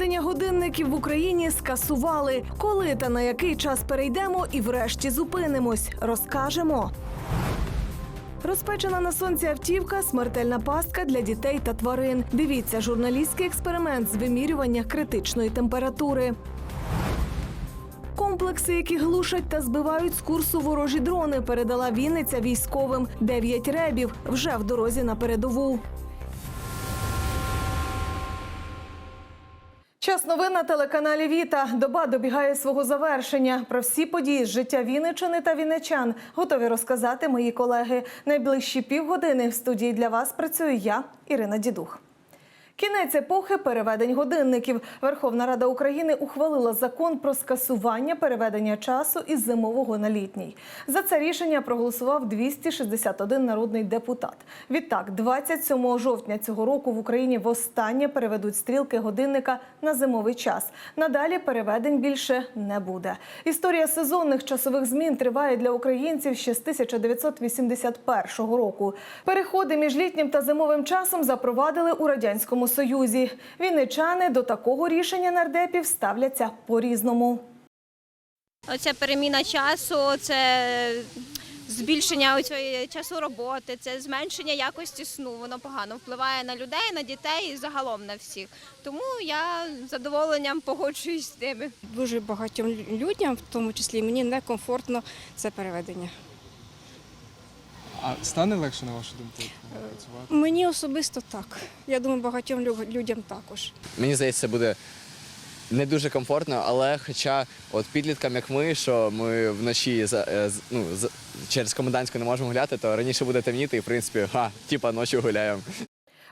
Переведення годинників в Україні скасували. Коли та на який час перейдемо і врешті зупинимось, розкажемо. Розпечена на сонці автівка смертельна пастка для дітей та тварин. Дивіться журналістський експеримент з вимірювання критичної температури. Комплекси, які глушать та збивають з курсу ворожі дрони, передала Вінниця військовим. Дев'ять ребів вже в дорозі на передову. Час новин на телеканалі Віта. Доба добігає свого завершення. Про всі події з життя Вінничини та вінничан готові розказати мої колеги. Найближчі півгодини в студії для вас працюю я, Ірина Дідух. Кінець епохи переведень годинників. Верховна Рада України ухвалила закон про скасування переведення часу із зимового на літній. За це рішення проголосував 261 народний депутат. Відтак, 27 жовтня цього року в Україні востаннє переведуть стрілки годинника на зимовий час. Надалі переведень більше не буде. Історія сезонних часових змін триває для українців ще з 1981 року. Переходи між літнім та зимовим часом запровадили у радянському союзі. Вінничани до такого рішення нардепів ставляться по-різному. Оця переміна часу, це збільшення часу роботи, це зменшення якості сну. Воно погано впливає на людей, на дітей і загалом на всіх. Тому я з задоволенням погоджуюсь з ними. Дуже багатьом людям, в тому числі мені некомфортно це переведення. А стане легше, на вашу думку, працювати? Мені особисто так. Я думаю, багатьом людям також. Мені здається, буде не дуже комфортно, але хоча от підліткам, як ми, що ми вночі за, е, ну, через комендантську не можемо гуляти, то раніше буде темніти і в принципі, га, типа ночі гуляємо.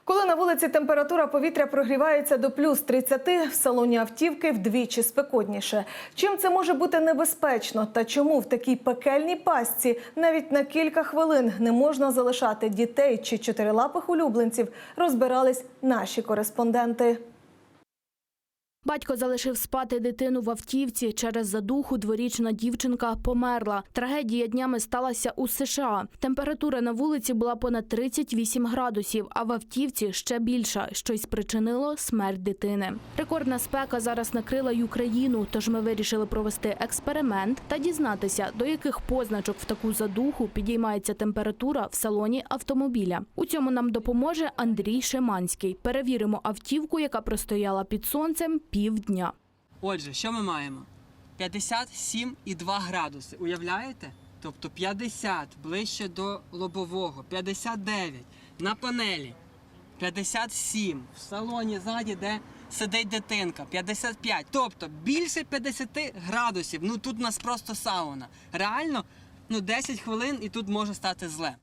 Коли на вулиці температура повітря прогрівається до плюс 30, в салоні автівки вдвічі спекотніше. Чим це може бути небезпечно та чому в такій пекельній пастці навіть на кілька хвилин не можна залишати дітей чи чотирилапих улюбленців, розбирались наші кореспонденти. Батько залишив спати дитину в автівці. Через задуху дворічна дівчинка померла. Трагедія днями сталася у США. Температура на вулиці була понад 38 градусів, а в автівці ще більша, що й спричинило смерть дитини. Рекордна спека зараз накрила й Україну, тож ми вирішили провести експеримент та дізнатися, до яких позначок в таку задуху підіймається температура в салоні автомобіля. У цьому нам допоможе Андрій Шиманський. Перевіримо автівку, яка простояла під сонцем півдня. Отже, що ми маємо? 57,2 градуси. Уявляєте? Тобто 50 ближче до лобового, 59 на панелі, 57 в салоні ззаді, де сидить дитинка, 55. Тобто більше 50 градусів. Ну тут у нас просто сауна. Реально, ну 10 хвилин і тут може стати зле.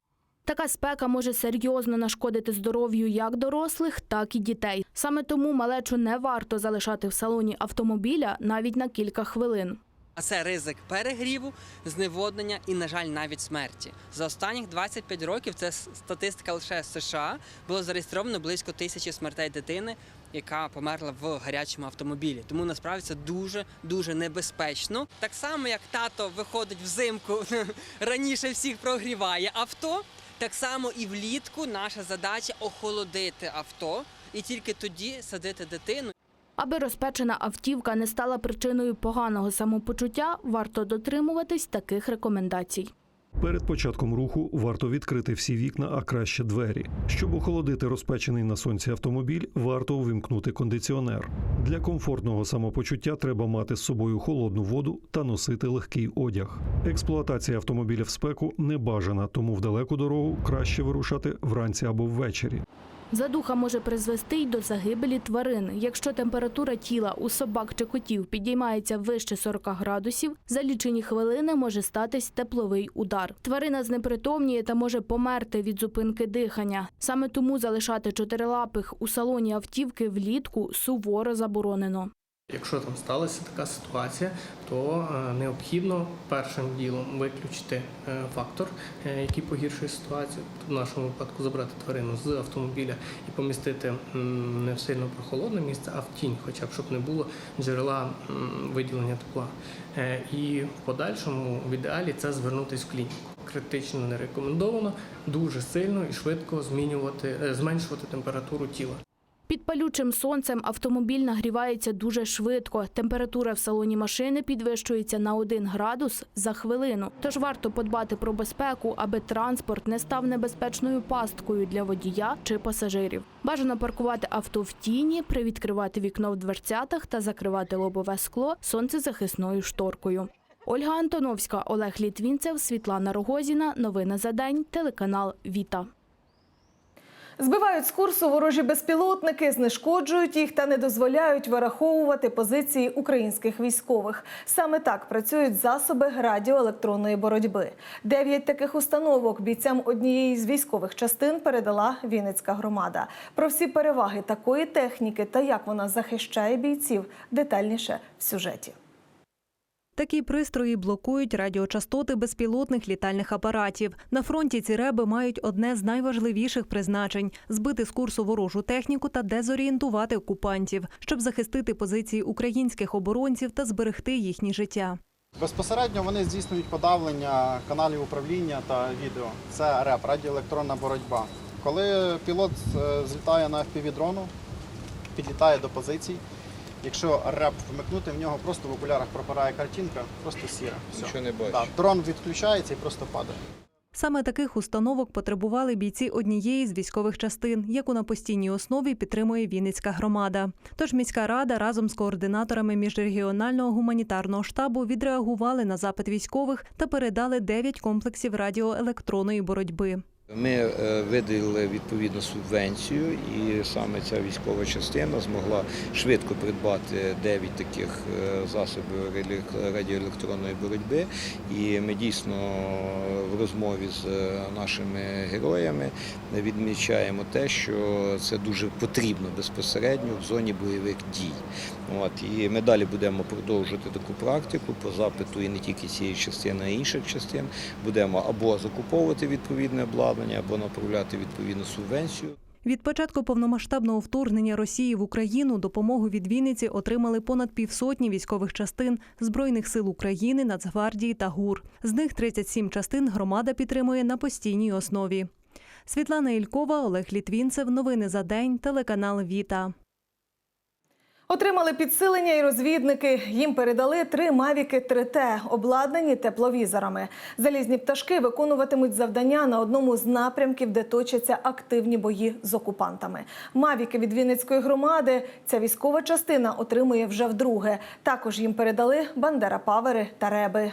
Така спека може серйозно нашкодити здоров'ю як дорослих, так і дітей. Саме тому малечу не варто залишати в салоні автомобіля навіть на кілька хвилин. А це ризик перегріву, зневоднення і, на жаль, навіть смерті. За останніх 25 років це статистика лише США. Було зареєстровано близько тисячі смертей дитини, яка померла в гарячому автомобілі. Тому насправді це дуже дуже небезпечно. Так само, як тато виходить взимку раніше всіх прогріває авто. Так само і влітку наша задача охолодити авто і тільки тоді садити дитину. Аби розпечена автівка не стала причиною поганого самопочуття, варто дотримуватись таких рекомендацій. Перед початком руху варто відкрити всі вікна, а краще двері. Щоб охолодити розпечений на сонці автомобіль, варто увімкнути кондиціонер. Для комфортного самопочуття треба мати з собою холодну воду та носити легкий одяг. Експлуатація автомобіля в спеку не бажана, тому в далеку дорогу краще вирушати вранці або ввечері. Задуха може призвести й до загибелі тварин. Якщо температура тіла у собак чи котів підіймається вище 40 градусів, за лічені хвилини може статись тепловий удар. Тварина знепритомніє та може померти від зупинки дихання. Саме тому залишати чотирилапих у салоні автівки влітку суворо заборонено. Якщо там сталася така ситуація, то е, необхідно першим ділом виключити е, фактор, е, який погіршує ситуацію. В нашому випадку забрати тварину з автомобіля і помістити не в сильно прохолодне місце, а в тінь, хоча б щоб не було джерела виділення тепла. І в подальшому в ідеалі це звернутися в клініку. Критично не рекомендовано дуже сильно і швидко змінювати, зменшувати температуру тіла. Під палючим сонцем автомобіль нагрівається дуже швидко. Температура в салоні машини підвищується на 1 градус за хвилину. Тож варто подбати про безпеку, аби транспорт не став небезпечною пасткою для водія чи пасажирів. Бажано паркувати авто в тіні, привідкривати вікно в дверцятах та закривати лобове скло сонцезахисною шторкою. Ольга Антоновська, Олег Літвінцев, Світлана Рогозіна. Новини за день. Телеканал Віта. Збивають з курсу ворожі безпілотники, знешкоджують їх та не дозволяють вираховувати позиції українських військових. Саме так працюють засоби радіоелектронної боротьби. Дев'ять таких установок бійцям однієї з військових частин передала Вінницька громада. Про всі переваги такої техніки та як вона захищає бійців детальніше в сюжеті. Такі пристрої блокують радіочастоти безпілотних літальних апаратів. На фронті ці реби мають одне з найважливіших призначень збити з курсу ворожу техніку та дезорієнтувати окупантів, щоб захистити позиції українських оборонців та зберегти їхні життя. Безпосередньо вони здійснюють подавлення каналів управління та відео. Це РЕП, радіоелектронна боротьба. Коли пілот е, злітає на FPV-дрону, підлітає до позицій. Якщо реп вмикнути, в нього просто в окулярах пропирає картинка, просто сіра. Все. Нічого не бачиш. Да, дрон відключається і просто падає. Саме таких установок потребували бійці однієї з військових частин, яку на постійній основі підтримує Вінницька громада. Тож міська рада разом з координаторами міжрегіонального гуманітарного штабу відреагували на запит військових та передали 9 комплексів радіоелектронної боротьби. Ми е, виділили відповідну субвенцію, і саме ця військова частина змогла швидко придбати 9 таких е, засобів радіоелектронної боротьби. І ми дійсно в розмові з е, нашими героями відмічаємо те, що це дуже потрібно безпосередньо в зоні бойових дій. От і ми далі будемо продовжувати таку практику по запиту і не тільки цієї частини, а й інших частин. Будемо або закуповувати відповідне обладнання, або направляти відповідну субвенцію. Від початку повномасштабного вторгнення Росії в Україну допомогу від Вінниці отримали понад півсотні військових частин Збройних сил України, Нацгвардії та ГУР. З них 37 частин громада підтримує на постійній основі. Світлана Ількова, Олег Літвінцев. Новини за день. Телеканал Віта. Отримали підсилення і розвідники. Їм передали три мавіки 3Т, обладнані тепловізорами. Залізні пташки виконуватимуть завдання на одному з напрямків, де точаться активні бої з окупантами. Мавіки від Вінницької громади ця військова частина отримує вже вдруге. Також їм передали бандера павери та реби.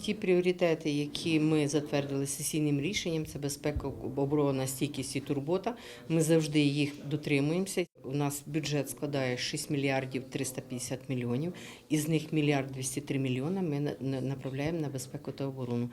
Ті пріоритети, які ми затвердили сесійним рішенням, це безпека, оборона, стійкість і турбота. Ми завжди їх дотримуємося. У нас бюджет складає 6 мільярдів 350 мільйонів. Із них мільярд 203 мільйона ми на- на- направляємо на безпеку та оборону.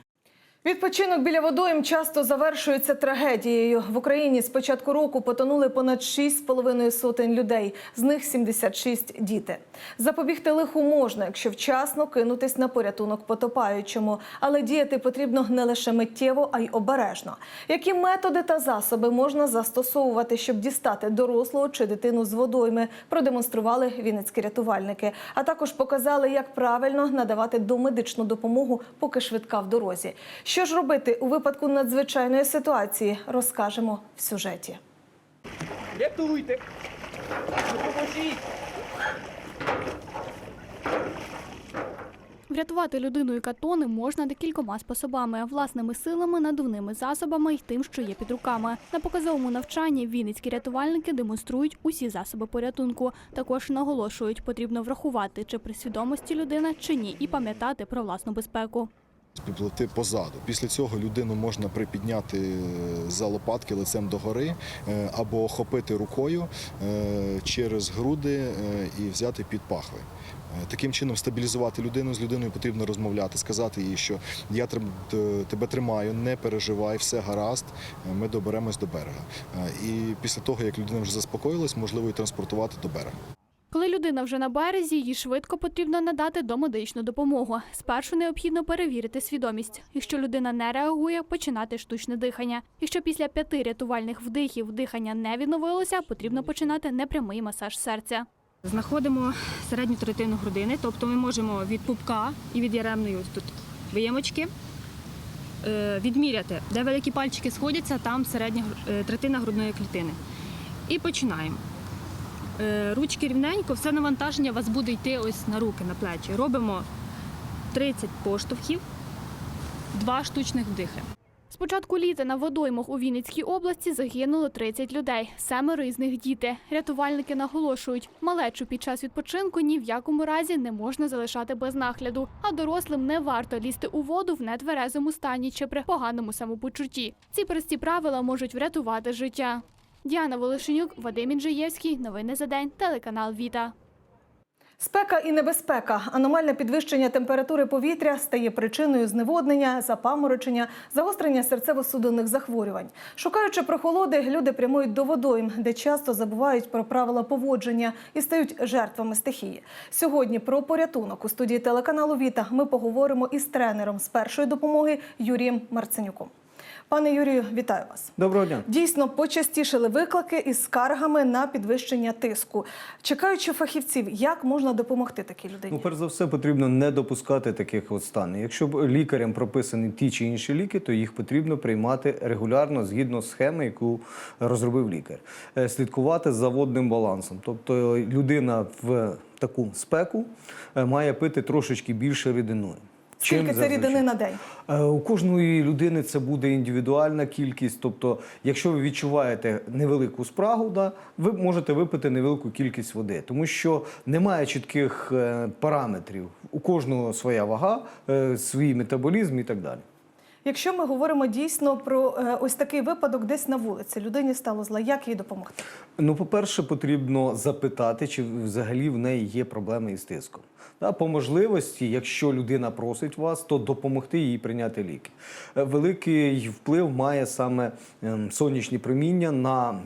Відпочинок біля водойм часто завершується трагедією. В Україні з початку року потонули понад 6,5 сотень людей, з них 76 – діти. Запобігти лиху можна, якщо вчасно кинутись на порятунок потопаючому. Але діяти потрібно не лише миттєво, а й обережно. Які методи та засоби можна застосовувати, щоб дістати дорослого чи дитину з водойми, продемонстрували вінницькі рятувальники. А також показали, як правильно надавати домедичну допомогу, поки швидка в дорозі. Що ж робити у випадку надзвичайної ситуації, розкажемо в сюжеті. Рятуйте! Допоможіть! Врятувати людину, яка тоне, можна декількома способами: власними силами, надувними засобами й тим, що є під руками. На показовому навчанні вінницькі рятувальники демонструють усі засоби порятунку. Також наголошують, потрібно врахувати, чи при свідомості людина, чи ні, і пам'ятати про власну безпеку. Підплити позаду. Після цього людину можна припідняти е, за лопатки лицем догори е, або охопити рукою е, через груди і взяти під пахви. Таким чином стабілізувати людину з людиною потрібно розмовляти, сказати їй, що я тебе тримаю, не переживай, все гаразд, ми доберемось до берега. І після того, як людина вже заспокоїлась, можливо і транспортувати до берега. Людина вже на березі, їй швидко потрібно надати домедичну допомогу. Спершу необхідно перевірити свідомість. Якщо людина не реагує, починати штучне дихання. Якщо після п'яти рятувальних вдихів дихання не відновилося, потрібно починати непрямий масаж серця. Знаходимо середню третину грудини, тобто ми можемо від пупка і від яремної ось тут виємочки е, відміряти, де великі пальчики сходяться, там середня е, третина грудної клітини. І починаємо. Е, Ручки рівненько, все навантаження у вас буде йти ось на руки, на плечі. Робимо 30 поштовхів, два штучних вдихи. З початку літа на водоймах у Вінницькій області загинуло 30 людей. Семеро із них діти. Рятувальники наголошують, малечу під час відпочинку ні в якому разі не можна залишати без нагляду, а дорослим не варто лізти у воду в нетверезому стані чи при поганому самопочутті. Ці прості правила можуть врятувати життя. Діана Волошенюк, Вадим Інжиєвський. Новини за день. Телеканал Віта. Спека і небезпека. Аномальне підвищення температури повітря стає причиною зневоднення, запаморочення, загострення серцево-судинних захворювань. Шукаючи прохолоди, люди прямують до водойм, де часто забувають про правила поводження і стають жертвами стихії. Сьогодні про порятунок у студії телеканалу Віта ми поговоримо із тренером з першої допомоги Юрієм Марценюком. Пане Юрію, вітаю вас. Доброго дня. Дійсно, почастішили виклики із скаргами на підвищення тиску. Чекаючи фахівців, як можна допомогти такій людині? Ну, перш за все, потрібно не допускати таких от станів. Якщо лікарям прописані ті чи інші ліки, то їх потрібно приймати регулярно згідно схеми, яку розробив лікар. Е, Слідкувати за водним балансом. Тобто людина в таку спеку е, має пити трошечки більше рідиною. Скільки це зазвичай. рідини на день? Е, У кожної людини це буде індивідуальна кількість. Тобто, якщо ви відчуваєте невелику спрагу, да, ви можете випити невелику кількість води, тому що немає чітких е, параметрів. У кожного своя вага, е, свій метаболізм і так далі. Якщо ми говоримо дійсно про е, ось такий випадок десь на вулиці, людині стало зла, як їй допомогти? Ну, по-перше, потрібно запитати, чи взагалі в неї є проблеми із тиском. По можливості, якщо людина просить вас, то допомогти їй прийняти ліки. Е, Великий вплив має саме ем, сонячні проміння на.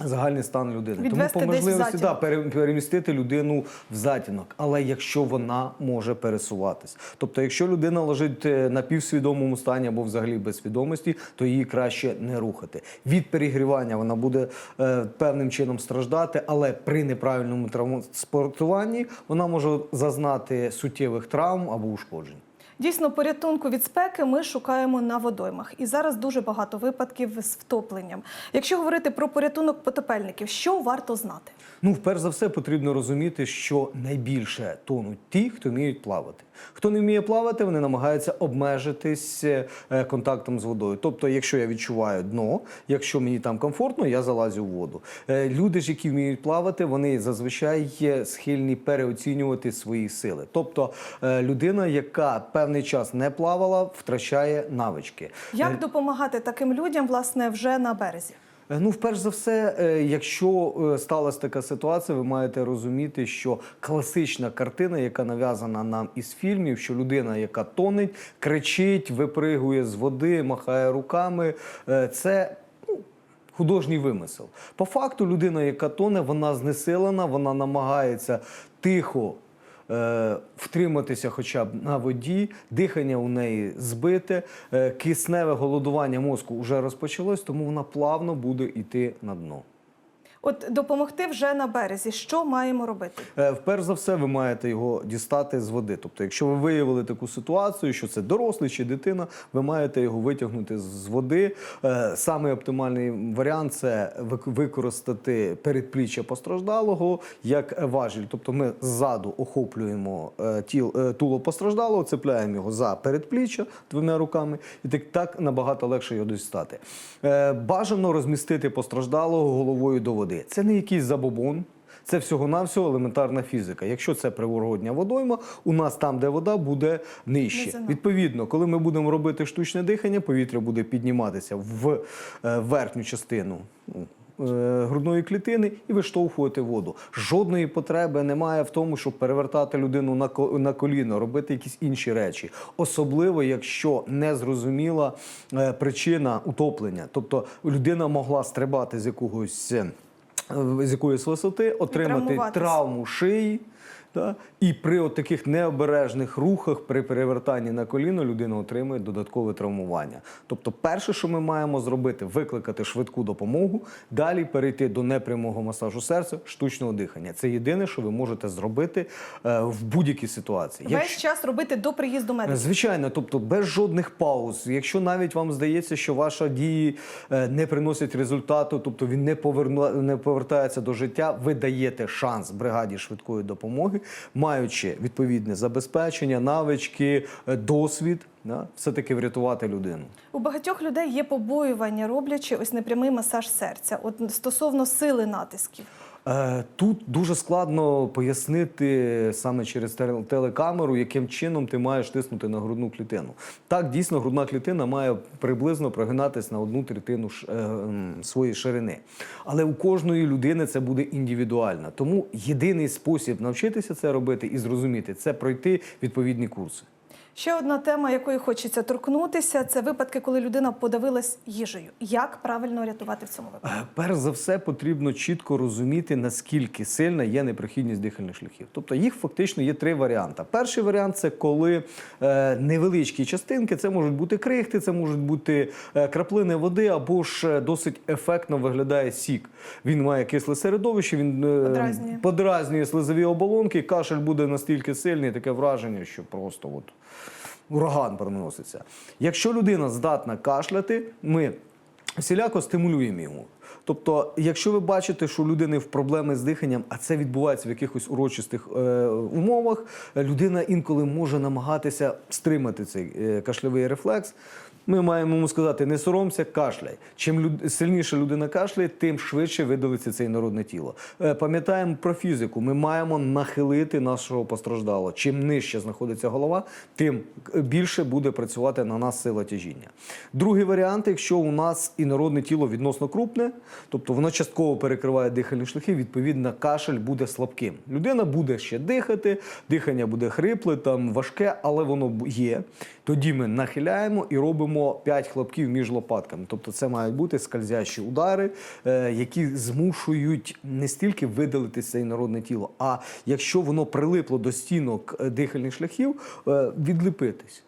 Загальний стан людини. Відвести Тому по можливості да, перемістити людину в затінок. Але якщо вона може пересуватись. Тобто, якщо людина лежить е, на півсвідомому стані або взагалі без свідомості, то її краще не рухати. Від перегрівання вона буде е, певним чином страждати, але при неправильному транспортуванні вона може зазнати суттєвих травм або ушкоджень. Дійсно, порятунку від спеки ми шукаємо на водоймах. І зараз дуже багато випадків з втопленням. Якщо говорити про порятунок потопельників, що варто знати? Ну, перш за все, потрібно розуміти, що найбільше тонуть ті, хто вміють плавати. Хто не вміє плавати, вони намагаються обмежитись е, контактом з водою. Тобто, якщо я відчуваю дно, якщо мені там комфортно, я залазю в воду. Е, Люди ж, які вміють плавати, вони зазвичай є схильні переоцінювати свої сили. Тобто, е, людина, яка певний час не плавала, втрачає навички. Як допомагати таким людям, власне, вже на березі? Е, Ну, вперше за все, е, якщо е, сталася така ситуація, ви маєте розуміти, що класична картина, яка нав'язана нам із фільмів, що людина, яка тонеть, кричить, випригує з води, махає руками, це. ну, Художній вимисел. По факту, людина, яка тоне, вона знесилена, вона намагається тихо втриматися хоча б на воді, дихання у неї збите, е, кисневе голодування мозку вже розпочалось, тому вона плавно буде йти на дно. От допомогти вже на березі. Що маємо робити? Е, Вперш за все, ви маєте його дістати з води. Тобто, якщо ви виявили таку ситуацію, що це дорослий чи дитина, ви маєте його витягнути з води. Е, Самий оптимальний варіант це використати передпліччя постраждалого як важіль. Тобто ми ззаду охоплюємо е, тіл, туло постраждалого, цепляємо його за передпліччя двома руками, і так, так набагато легше його дістати. Бажано розмістити постраждалого головою до води. Це не якийсь забобон. Це всього-навсього елементарна фізика. Якщо це природня водойма, у нас там, де вода, буде нижче. Відповідно, коли ми будемо робити штучне дихання, повітря буде підніматися в е, верхню частину. ну, е, Грудної клітини і виштовхувати воду. Жодної потреби немає в тому, щоб перевертати людину на ко- на коліно, робити якісь інші речі, особливо якщо не зрозуміла е, причина утоплення. Тобто людина могла стрибати з якогось з якоїсь висоти, отримати травму шиї. Да? І при от таких необережних рухах, при перевертанні на коліно, людина отримує додаткове травмування. Тобто, перше, що ми маємо зробити, викликати швидку допомогу, далі перейти до непрямого масажу серця, штучного дихання. Це єдине, що ви можете зробити е, в будь-якій ситуації. Весь час робити до приїзду медиків. Звичайно, тобто без жодних пауз. Якщо навіть вам здається, що ваші дії е, не приносять результату, тобто він не поверну, не повертається до життя, ви даєте шанс бригаді швидкої допомоги, маючи відповідне забезпечення, навички, е, досвід, да, все-таки врятувати людину. У багатьох людей є побоювання, роблячи ось непрямий масаж серця. От стосовно сили натисків. Е, Тут дуже складно пояснити саме через телекамеру, яким чином ти маєш тиснути на грудну клітину. Так, дійсно, грудна клітина має приблизно прогинатись на одну третину е, своєї ширини. Але у кожної людини це буде індивідуально. Тому єдиний спосіб навчитися це робити і зрозуміти це пройти відповідні курси. Ще одна тема, якої хочеться торкнутися, це випадки, коли людина подавилась їжею. Як правильно рятувати в цьому випадку? Е, Перш за все, потрібно чітко розуміти, наскільки сильна є непрохідність дихальних шляхів. Тобто їх фактично є три варіанти. Перший варіант це коли е, невеличкі частинки, це можуть бути крихти, це можуть бути е, краплини води, або ж досить ефектно виглядає сік. Він має кисле середовище, він Подразнює. подразнює слизові оболонки, кашель буде настільки сильний, таке враження, що просто от ураган проноситься. Якщо людина здатна кашляти, ми всіляко стимулюємо йому. Тобто, якщо ви бачите, що у людини в проблеми з диханням, а це відбувається в якихось урочистих е, умовах, людина інколи може намагатися стримати цей е, кашльовий рефлекс. Ми маємо йому сказати: не соромся, кашляй. Чим люд... сильніше людина кашляє, тим швидше видалиться це інородне тіло. Е, Пам'ятаємо про фізику. Ми маємо нахилити нашого постраждалого. Чим нижче знаходиться голова, тим більше буде працювати на нас сила тяжіння. Другий варіант, якщо у нас інородне тіло відносно крупне, тобто воно частково перекриває дихальні шляхи, відповідно, кашель буде слабким. Людина буде ще дихати, дихання буде хрипле, там важке, але воно є. Тоді ми нахиляємо і робимо 5 хлопків між лопатками. Тобто це мають бути скользящі удари, е, які змушують не стільки видалити це інородне тіло, а якщо воно прилипло до стінок е, дихальних шляхів, е, відліпитись.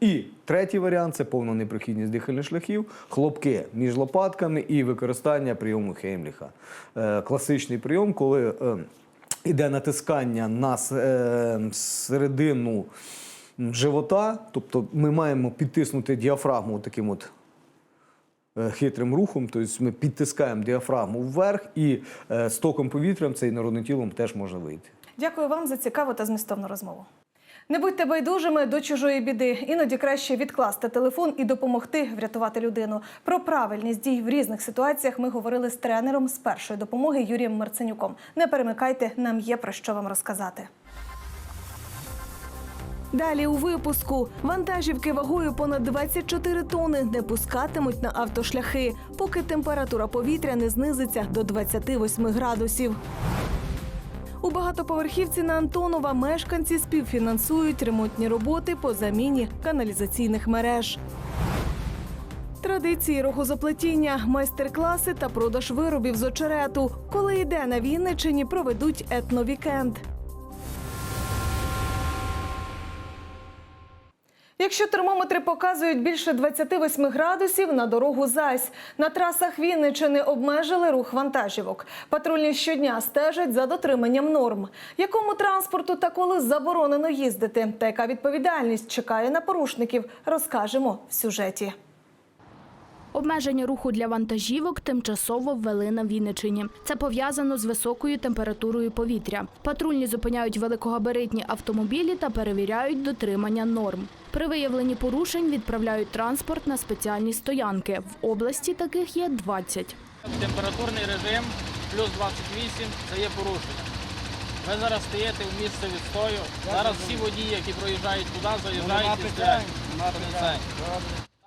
І третій варіант це повна непрохідність дихальних шляхів, хлопки між лопатками і використання прийому Хеймліха. Класичний прийом, коли е, іде натискання на середину живота, тобто ми маємо підтиснути діафрагму таким от. е, Хитрим рухом, тобто ми підтискаємо діафрагму вверх, і е, стоком повітрям цей народним тілом теж може вийти. Дякую вам за цікаву та змістовну розмову. Не будьте байдужими до чужої біди. Іноді краще відкласти телефон і допомогти врятувати людину. Про правильність дій в різних ситуаціях ми говорили з тренером з першої допомоги Юрієм Марценюком. Не перемикайте, нам є про що вам розказати. Далі у випуску вантажівки вагою понад 24 тони не пускатимуть на автошляхи, поки температура повітря не знизиться до 28 градусів. У багатоповерхівці на Антонова мешканці співфінансують ремонтні роботи по заміні каналізаційних мереж. Традиції рогозоплетіння, майстер-класи та продаж виробів з очерету. Коли йде на Вінниччині, проведуть етновікенд. Якщо термометри показують більше 28 градусів, на дорогу зась. На трасах Вінничини обмежили рух вантажівок. Патрульні щодня стежать за дотриманням норм. Якому транспорту та коли заборонено їздити? Та яка відповідальність чекає на порушників, розкажемо в сюжеті. Обмеження руху для вантажівок тимчасово ввели на Вінничині. Це пов'язано з високою температурою повітря. Патрульні зупиняють великогабаритні автомобілі та перевіряють дотримання норм. При виявленні порушень відправляють транспорт на спеціальні стоянки. В області таких є 20. Температурний режим плюс 28 це є порушення. Ви зараз стаєте в місце відстою. Зараз всі водії, які проїжджають туди, заїжджають і стоять.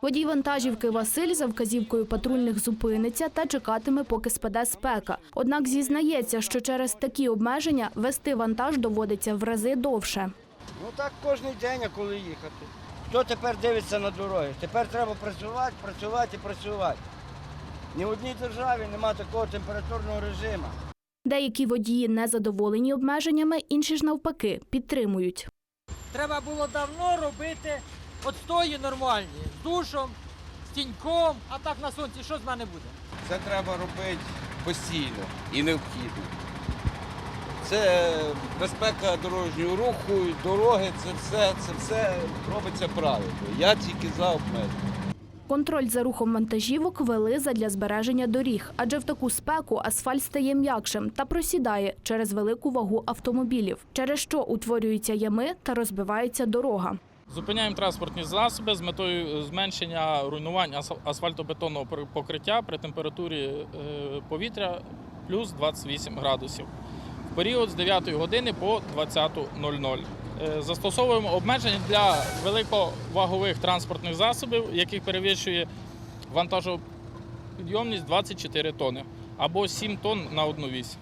Водій вантажівки Василь за вказівкою патрульних зупиниться та чекатиме, поки спаде спека. Однак зізнається, що через такі обмеження вести вантаж доводиться в рази довше. Ну так кожен день, а коли їхати. Хто тепер дивиться на дороги? Тепер треба працювати, працювати і працювати. Ні в одній державі немає такого температурного режиму. Деякі водії не задоволені обмеженнями, інші ж навпаки підтримують. Треба було давно робити отстої нормальні, з душом, з тіньком, а так на сонці що з мене буде? Це треба робити постійно і необхідно. Це безпека дорожнього руху, дороги, це все, це все робиться правильно. Я тільки за обмеження. Контроль за рухом вантажівок вели задля збереження доріг, адже в таку спеку асфальт стає м'якшим та просідає через велику вагу автомобілів, через що утворюються ями та розбивається дорога. Зупиняємо транспортні засоби з метою зменшення руйнувань асфальтобетонного покриття при температурі е, повітря плюс 28 градусів. В період з 9 години по 20.00. Е, Застосовуємо обмеження для великовагових транспортних засобів, яких перевищує вантажопідйомність 24 тонни або 7 тонн на одну вісь.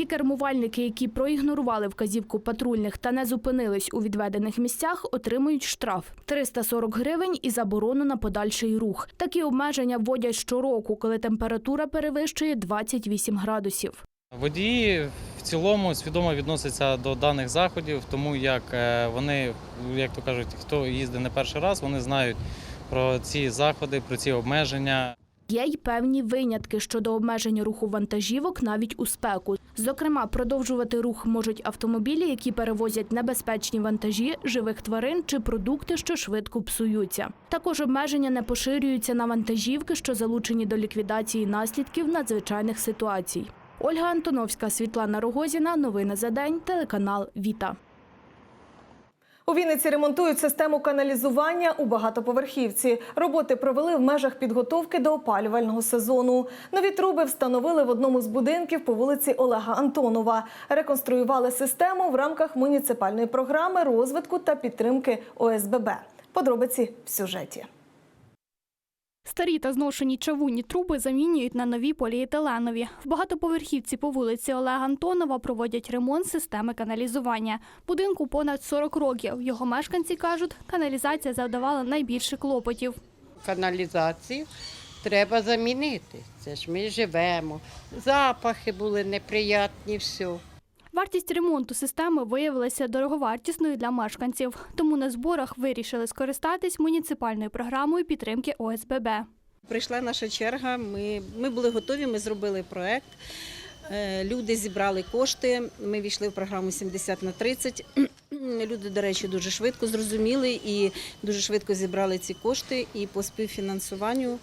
Ті кермувальники, які проігнорували вказівку патрульних та не зупинились у відведених місцях, отримують штраф 340 гривень і заборону на подальший рух. Такі обмеження вводять щороку, коли температура перевищує 28 градусів. Водії в цілому свідомо відносяться до даних заходів, тому як е, вони, як то кажуть, хто їздить не перший раз, вони знають про ці заходи, про ці обмеження. Є й певні винятки щодо обмеження руху вантажівок навіть у спеку. Зокрема, продовжувати рух можуть автомобілі, які перевозять небезпечні вантажі, живих тварин чи продукти, що швидко псуються. Також обмеження не поширюються на вантажівки, що залучені до ліквідації наслідків надзвичайних ситуацій. Ольга Антоновська, Світлана Рогозіна. Новини за день. Телеканал Віта. У Вінниці ремонтують систему каналізування у багатоповерхівці. Роботи провели в межах підготовки до опалювального сезону. Нові труби встановили в одному з будинків по вулиці Олега Антонова. Реконструювали систему в рамках муніципальної програми розвитку та підтримки ОСББ. Подробиці в сюжеті. Старі та зношені чавунні труби замінюють на нові поліетиленові. В багатоповерхівці по вулиці Олега Антонова проводять ремонт системи каналізування. Будинку понад 40 років. Його мешканці кажуть, каналізація завдавала найбільше клопотів. каналізацію треба замінити. Це ж ми живемо. Запахи були неприятні, все. Вартість ремонту системи виявилася дороговартісною для мешканців, тому на зборах вирішили скористатись муніципальною програмою підтримки ОСББ. Прийшла наша черга. Ми, ми були готові, ми зробили проект. Е, Люди зібрали кошти. Ми війшли в програму 70 на 30. Люди, до речі, дуже швидко зрозуміли і дуже швидко зібрали ці кошти. І по співфінансуванню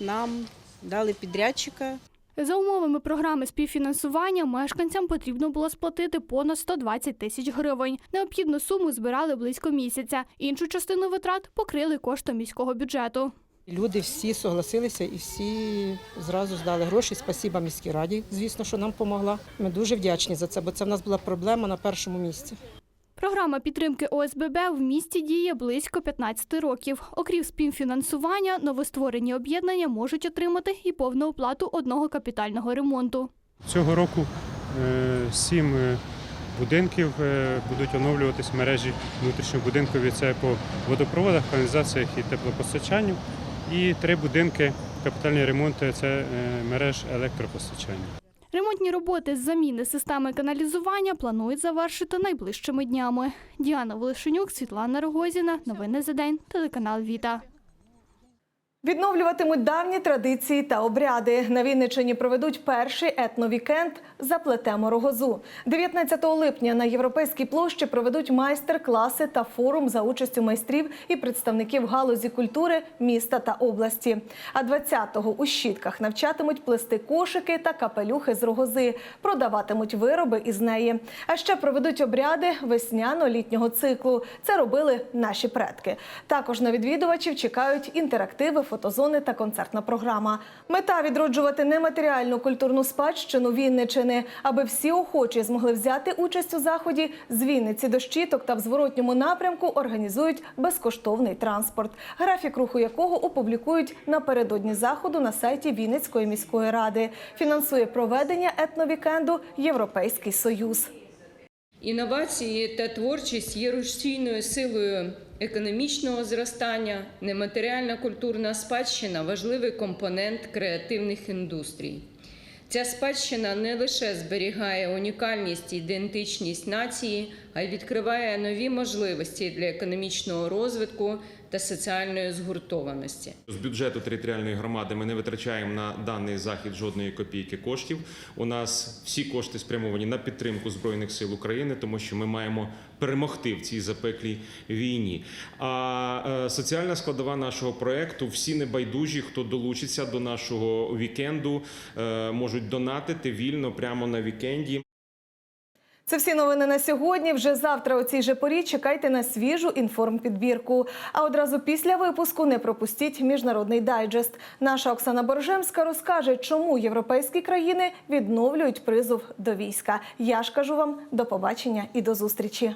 нам дали підрядчика. За умовами програми співфінансування мешканцям потрібно було сплатити понад 120 тисяч гривень. Необхідну суму збирали близько місяця. Іншу частину витрат покрили коштом міського бюджету. Люди всі согласилися і всі зразу здали гроші. Спасіба міській раді, звісно, що нам допомогла. Ми дуже вдячні за це, бо це в нас була проблема на першому місці. Програма підтримки ОСББ в місті діє близько 15 років. Окрім співфінансування, новостворені об'єднання можуть отримати і повну оплату одного капітального ремонту. Цього року е, сім е, будинків е, будуть оновлюватись мережі внутрішньобудинкові. Це по водопроводах, каналізаціях і теплопостачанню. І три будинки капітальні ремонти це мереж електропостачання. Ремонтні роботи з заміни системи каналізування планують завершити найближчими днями. Діана Волошенюк, Світлана Рогозіна. Новини за день. Телеканал Віта. Відновлюватимуть давні традиції та обряди. На Вінниччині проведуть перший етновікенд «Заплетемо рогозу». 19 липня на Європейській площі проведуть майстер-класи та форум за участю майстрів і представників галузі культури міста та області. А 20-го у щітках навчатимуть плести кошики та капелюхи з рогози, продаватимуть вироби із неї. А ще проведуть обряди весняно-літнього циклу. Це робили наші предки. Також на відвідувачів чекають інтерактиви, фотозони та концертна програма. Мета відроджувати нематеріальну культурну спадщину Вінничини, аби всі охочі змогли взяти участь у заході з Вінниці до щіток та в зворотньому напрямку організують безкоштовний транспорт, графік руху якого опублікують напередодні заходу на сайті Вінницької міської ради. Фінансує проведення етновікенду Європейський Союз. Інновації та творчість є рушійною силою економічного зростання, нематеріальна культурна спадщина важливий компонент креативних індустрій. Ця спадщина не лише зберігає унікальність і ідентичність нації, а й відкриває нові можливості для економічного розвитку та соціальної згуртованості. З бюджету територіальної громади ми не витрачаємо на даний захід жодної копійки коштів. У нас всі кошти спрямовані на підтримку збройних сил України, тому що ми маємо перемогти в цій запеклій війні. А е, соціальна складова нашого проекту всі небайдужі, хто долучиться до нашого вікенду, е, можуть донатити вільно прямо на вікенді. Це всі новини на сьогодні. Вже завтра у цій же порі чекайте на свіжу інформпідбірку. А одразу після випуску не пропустіть міжнародний дайджест. Наша Оксана Боржемська розкаже, чому європейські країни відновлюють призов до війська. Я ж кажу вам до побачення і до зустрічі.